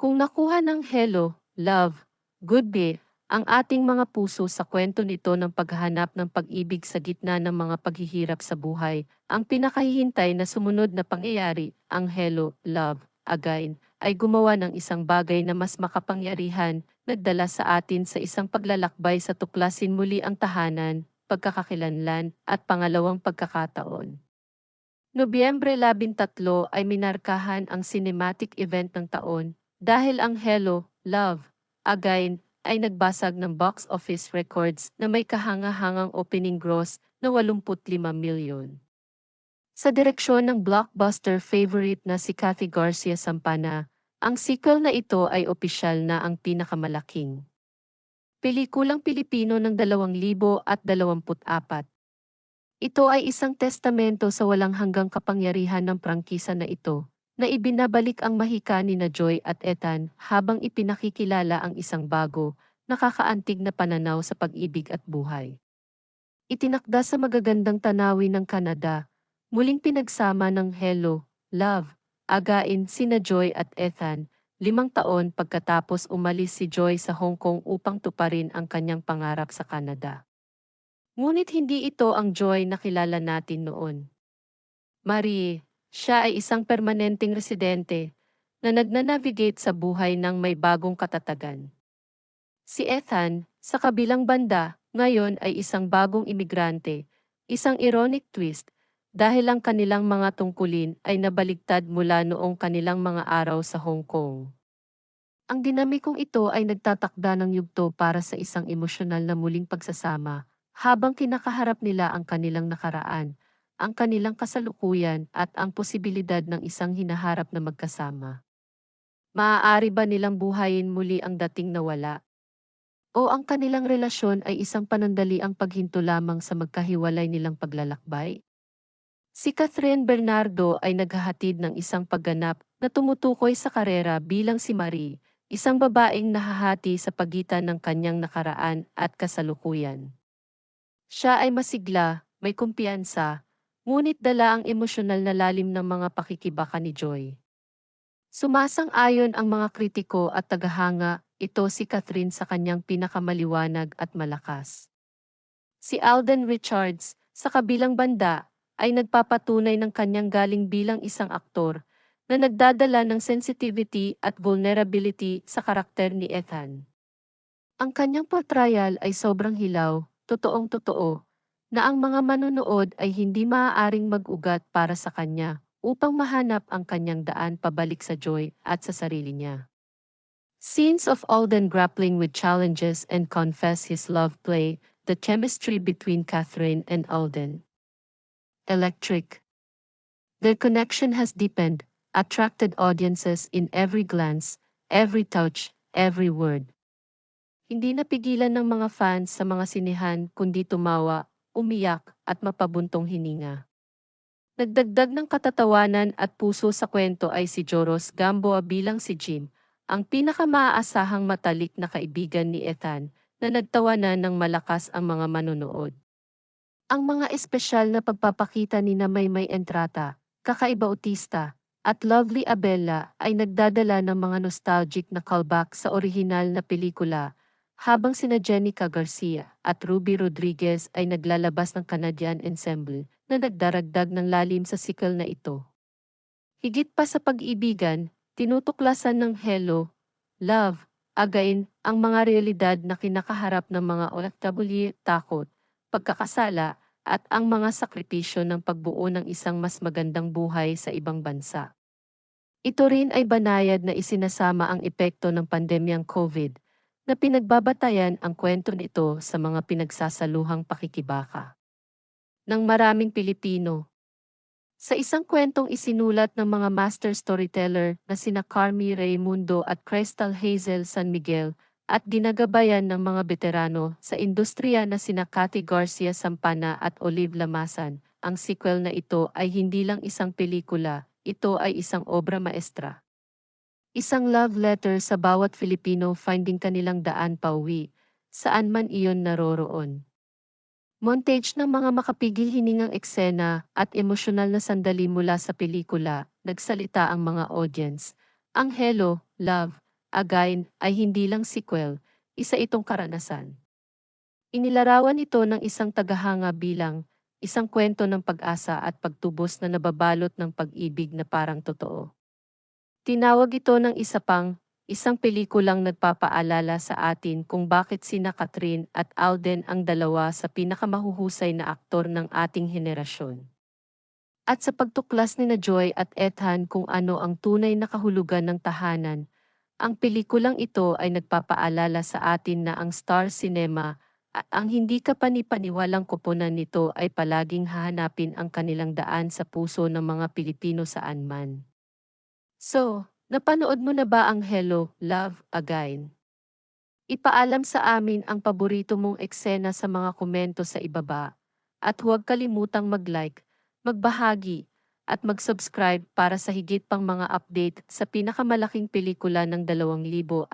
Kung nakuha ng hello, love, goodbye, ang ating mga puso sa kwento nito ng paghahanap ng pag-ibig sa gitna ng mga paghihirap sa buhay, ang pinakahihintay na sumunod na pangyayari, ang hello, love, again, ay gumawa ng isang bagay na mas makapangyarihan, nagdala sa atin sa isang paglalakbay sa tuklasin muli ang tahanan, pagkakakilanlan, at pangalawang pagkakataon. Nobyembre 13 ay minarkahan ang cinematic event ng taon dahil ang Hello, Love, Again ay nagbasag ng box office records na may kahanga-hangang opening gross na 85 milyon. Sa direksyon ng blockbuster favorite na si Kathy Garcia Sampana, ang sequel na ito ay opisyal na ang pinakamalaking pelikulang Pilipino ng 2024. Ito ay isang testamento sa walang hanggang kapangyarihan ng prangkisa na ito, na ibinabalik ang mahika ni na Joy at Ethan habang ipinakikilala ang isang bago, nakakaantig na pananaw sa pag-ibig at buhay. Itinakda sa magagandang tanawin ng Canada, muling pinagsama ng Hello, Love, again sina Joy at Ethan, limang taon pagkatapos umalis si Joy sa Hong Kong upang tuparin ang kanyang pangarap sa Canada. Ngunit hindi ito ang Joy na kilala natin noon. Marie, siya ay isang permanenteng residente na nagnanavigate sa buhay ng may bagong katatagan. Si Ethan, sa kabilang banda, ngayon ay isang bagong imigrante, isang ironic twist, dahil ang kanilang mga tungkulin ay nabaligtad mula noong kanilang mga araw sa Hong Kong. Ang dinamikong ito ay nagtatakda ng yugto para sa isang emosyonal na muling pagsasama, habang kinakaharap nila ang kanilang nakaraan, ang kanilang kasalukuyan at ang posibilidad ng isang hinaharap na magkasama. Maaari ba nilang buhayin muli ang dating nawala? O ang kanilang relasyon ay isang panandaliang paghinto lamang sa magkahiwalay nilang paglalakbay? Si Catherine Bernardo ay naghahatid ng isang pagganap na tumutukoy sa karera bilang si Marie, isang babaeng nahahati sa pagitan ng kanyang nakaraan at kasalukuyan. Siya ay masigla, may kumpiyansa, Ngunit dala ang emosyonal na lalim ng mga pakikibaka ni Joy. Sumasang-ayon ang mga kritiko at tagahanga, ito si Catherine sa kanyang pinakamaliwanag at malakas. Si Alden Richards, sa kabilang banda, ay nagpapatunay ng kanyang galing bilang isang aktor na nagdadala ng sensitivity at vulnerability sa karakter ni Ethan. Ang kanyang portrayal ay sobrang hilaw, totoong totoo, na ang mga manonood ay hindi maaaring mag-ugat para sa kanya upang mahanap ang kanyang daan pabalik sa joy at sa sarili niya. Scenes of Alden grappling with challenges and confess his love play, the chemistry between Catherine and Alden. Electric. Their connection has deepened, attracted audiences in every glance, every touch, every word. Hindi napigilan ng mga fans sa mga sinihan kundi tumawa umiyak, at mapabuntong hininga. Nagdagdag ng katatawanan at puso sa kwento ay si Joros Gamboa bilang si Jim, ang pinakamaasahang matalik na kaibigan ni Ethan na nagtawanan ng malakas ang mga manonood. Ang mga espesyal na pagpapakita ni na Maymay Entrata, Kakaiba Utista, at Lovely Abella ay nagdadala ng mga nostalgic na callback sa orihinal na pelikula habang sina Jenica Garcia at Ruby Rodriguez ay naglalabas ng Canadian Ensemble na nagdaragdag ng lalim sa sikal na ito. Higit pa sa pag-ibigan, tinutuklasan ng Hello, Love, again, ang mga realidad na kinakaharap ng mga OFW, takot, pagkakasala, at ang mga sakripisyo ng pagbuo ng isang mas magandang buhay sa ibang bansa. Ito rin ay banayad na isinasama ang epekto ng pandemyang COVID na pinagbabatayan ang kwento nito sa mga pinagsasaluhang pakikibaka ng maraming Pilipino. Sa isang kwentong isinulat ng mga master storyteller na sina Carmi Raimundo at Crystal Hazel San Miguel at ginagabayan ng mga veterano sa industriya na sina Cathy Garcia Sampana at Olive Lamasan, ang sequel na ito ay hindi lang isang pelikula, ito ay isang obra maestra. Isang love letter sa bawat Filipino finding kanilang daan pauwi, saan man iyon naroroon. Montage ng mga makapigil hiningang eksena at emosyonal na sandali mula sa pelikula, nagsalita ang mga audience. Ang hello, love, Again, ay hindi lang sequel, isa itong karanasan. Inilarawan ito ng isang tagahanga bilang isang kwento ng pag-asa at pagtubos na nababalot ng pag-ibig na parang totoo. Tinawag ito ng isa pang isang pelikulang nagpapaalala sa atin kung bakit sina Catherine at Alden ang dalawa sa pinakamahuhusay na aktor ng ating henerasyon. At sa pagtuklas ni na Joy at Ethan kung ano ang tunay na kahulugan ng tahanan, ang pelikulang ito ay nagpapaalala sa atin na ang Star Cinema ang hindi kapanipaniwalang koponan nito ay palaging hahanapin ang kanilang daan sa puso ng mga Pilipino saan man. So, napanood mo na ba ang Hello, Love, Again? Ipaalam sa amin ang paborito mong eksena sa mga komento sa ibaba. At huwag kalimutang mag-like, magbahagi, at mag-subscribe para sa higit pang mga update sa pinakamalaking pelikula ng 2024.